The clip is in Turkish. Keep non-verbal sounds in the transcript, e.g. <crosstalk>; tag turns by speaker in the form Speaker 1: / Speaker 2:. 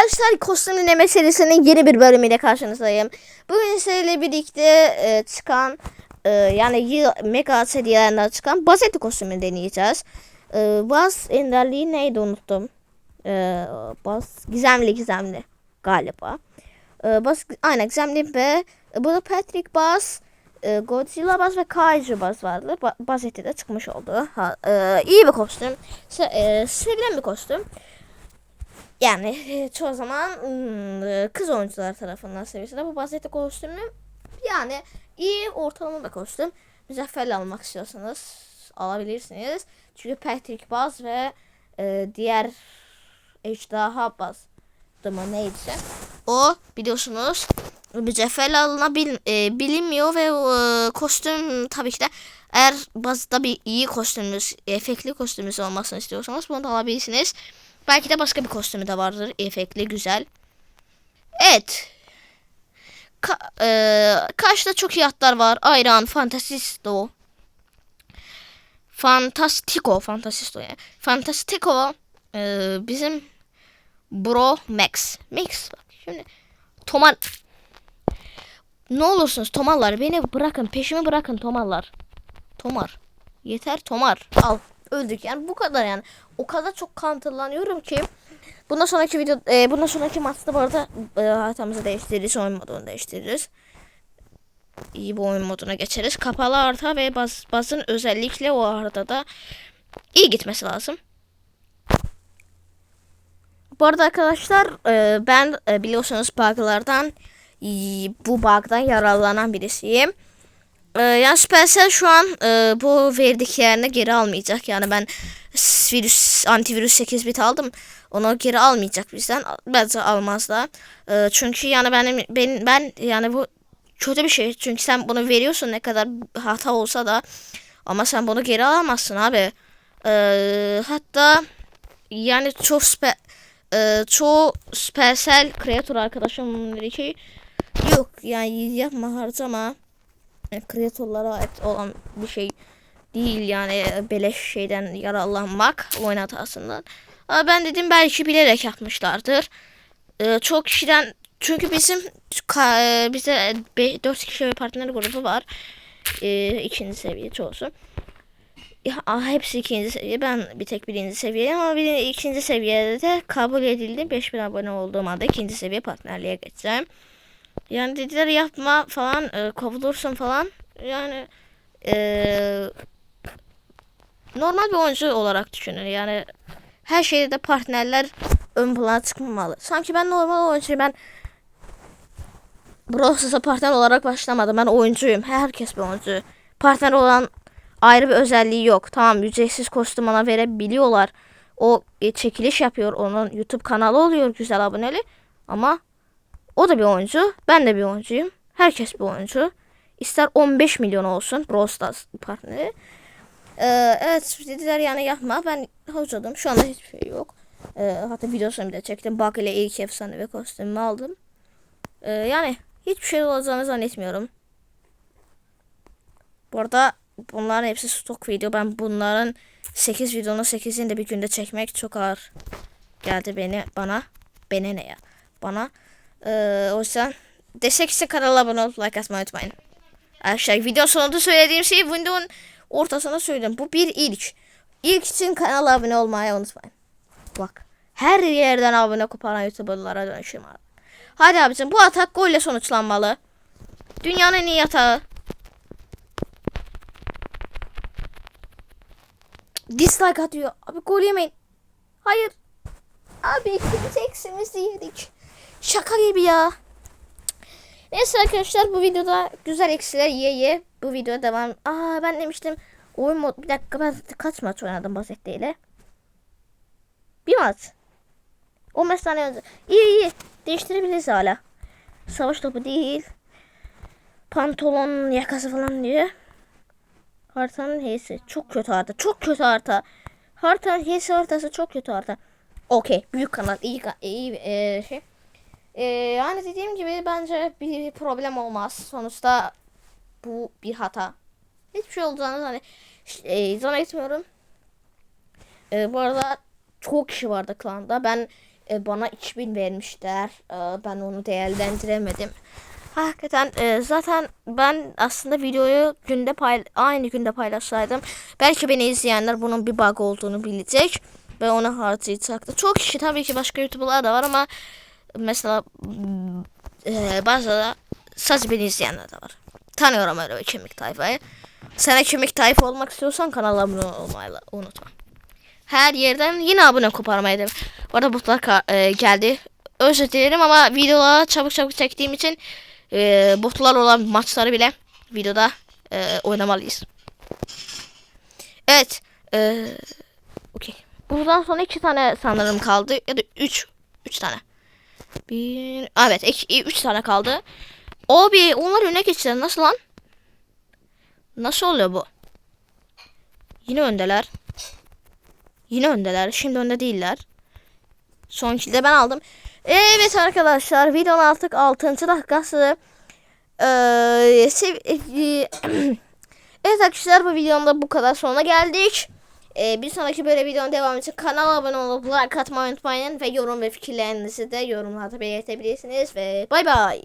Speaker 1: arkadaşlar kostüm dinleme serisinin yeni bir bölümüyle karşınızdayım. Bugün sizlerle birlikte e, çıkan e, yani yıl mega serilerinden çıkan Bazeti kostümünü deneyeceğiz. E, Baz enderliği neydi unuttum. E, Baz gizemli gizemli galiba. E, Baz aynen gizemli ve burada Patrick Baz, e, Godzilla Baz ve Kaiju Baz vardı. Ba Bazeti de çıkmış oldu. Ha, e, iyi bir kostüm. Se e, sevilen bir kostüm. Yani <laughs> çoğu zaman kız oyuncular tarafından seviyesinde bu bahsettiği kostümü yani iyi ortalama bir kostüm. Müzefferle almak istiyorsanız alabilirsiniz. Çünkü Patrick Baz ve e, diğer ejderha Baz mı neyse o biliyorsunuz mücevherle alınabil e, bilinmiyor ve e, kostüm tabii ki de eğer bazda bir iyi kostümümüz, efektli kostümümüz olmasını istiyorsanız bunu da alabilirsiniz. Belki de başka bir kostümü de vardır. Efektli, güzel. Evet. Ka e karşıda çok iyi atlar var. Ayran, Fantasisto. Fantastico, Fantastico yani. Fantastico e, bizim Bro Max. Max bak şimdi. Tomal. Ne olursunuz Tomallar beni bırakın. Peşimi bırakın Tomallar. Tomar. Yeter Tomar. Al. Öldük yani bu kadar yani. O kadar çok counterlanıyorum ki. Bundan sonraki video, e, bundan sonraki maçta bu arada e, haritamızı değiştiririz. Oyun modunu değiştiririz. İyi bir oyun moduna geçeriz. Kapalı harita ve baz, bazın özellikle o haritada iyi gitmesi lazım. Bu arada arkadaşlar e, ben e, biliyorsunuz bug'lardan bu bug'dan yararlanan birisiyim. Ee, yani Supercell şu an e, bu verdiklerini geri almayacak. Yani ben virüs antivirüs 8 bit aldım. Onu geri almayacak bizden. Bence almaz da. E, çünkü yani benim ben ben yani bu kötü bir şey. Çünkü sen bunu veriyorsun ne kadar hata olsa da ama sen bunu geri alamazsın abi. E, hatta yani çok spe, e, çoğu Supercell kreatör arkadaşım dedi ki yok yani yapma harcama kreatörlara ait olan bir şey değil yani beleş şeyden yararlanmak oyun hatasından. Ama ben dedim belki bilerek yapmışlardır. Ee, çok kişiden çünkü bizim ka, bize 4 kişi bir partner grubu var. Ee, ikinci seviye çoğusu. Ya, hepsi ikinci seviye. Ben bir tek birinci seviye ama bir ikinci seviyede de kabul edildi. 5000 abone olduğum anda ikinci seviye partnerliğe geçeceğim. Yani dediler yapma falan e, kovulursun falan. Yani e, normal bir oyuncu olarak düşünün. Yani her şeyde de partnerler ön plana çıkmamalı. Sanki ben normal oyuncuyum. Ben Broses'a partner olarak başlamadım. Ben oyuncuyum. Herkes bir oyuncu. Partner olan ayrı bir özelliği yok. Tamam ücretsiz kostüm ona verebiliyorlar. O e, çekiliş yapıyor. Onun YouTube kanalı oluyor güzel aboneli. Ama o da bir oyuncu. Ben de bir oyuncuyum. Herkes bir oyuncu. İster 15 milyon olsun. Brawl Stars partneri. Ee, evet dediler yani yapma. Ben harcadım. Şu anda hiçbir şey yok. Ee, hatta videosunu bile çektim. Bak ile ilk efsane ve kostümümü aldım. Ee, yani hiçbir şey olacağını zannetmiyorum. Bu arada bunların hepsi stok video. Ben bunların 8 videonun 8'ini de bir günde çekmek çok ağır geldi beni bana. Bana ne ya? Bana. Ee, o yüzden destek için kanala abone olup like atmayı unutmayın. Arkadaşlar video sonunda söylediğim şeyi Windows'un ortasına söyledim. Bu bir ilk. İlk için kanala abone olmayı unutmayın. Bak. Her yerden abone koparan YouTuber'lara dönüşüm abi. Hadi abicim bu atak golle sonuçlanmalı. Dünyanın en iyi atağı. Dislike atıyor. Abi gol yemeyin. Hayır. Abi <laughs> ikinci eksimizi yedik. Şaka gibi ya. Neyse arkadaşlar bu videoda güzel eksiler ye ye. Bu videoya devam. Aa ben demiştim oyun mod bir dakika ben kaç maç oynadım Basette ile? Bir maç. 15 tane önce. İyi iyi. Değiştirebiliriz hala. Savaş topu değil. Pantolon yakası falan diyor. Haritanın heyesi. Çok kötü harita. Çok kötü harita. Haritanın heyesi haritası çok kötü harita. Okey. Büyük kanal. iyi, iyi e, şey. Ee, yani dediğim gibi bence bir problem olmaz. Sonuçta bu bir hata. Hiçbir şey olacağını hani e, zannetmiyorum. Ee, bu arada çok kişi vardı klanda. Ben e, bana 2000 vermişler. E, ben onu değerlendiremedim. Hakikaten e, zaten ben aslında videoyu günde pay aynı günde paylaşsaydım belki beni izleyenler bunun bir bug olduğunu bilecek ve onu harcayacaktı. Çok kişi tabii ki başka YouTuber'lar da var ama mesela e, bazıları sadece beni izleyenler de var. Tanıyorum öyle bir kemik tayfayı. Sana kemik tayfa olmak istiyorsan kanala abone olmayı unutma. Her yerden yine abone koparmayı da. Bu arada botlar e, geldi. Özür dilerim ama videoları çabuk çabuk çektiğim için e, botlar olan maçları bile videoda e, oynamalıyız. Evet. E, Okey. Buradan sonra iki tane sanırım kaldı. Ya da üç. Üç tane. Bir. Evet. Iki, üç tane kaldı. O bir. Onlar öne geçtiler. Nasıl lan? Nasıl oluyor bu? Yine öndeler. Yine öndeler. Şimdi önde değiller. Son kilde ben aldım. Evet arkadaşlar videonun artık 6. dakikası. Ee, e, <clears throat> evet arkadaşlar bu videonun da bu kadar sonuna geldik. Ee, bir sonraki böyle videonun devamı için kanala abone olup like atmayı unutmayın. Ve yorum ve fikirlerinizi de yorumlarda belirtebilirsiniz. Ve bay bay.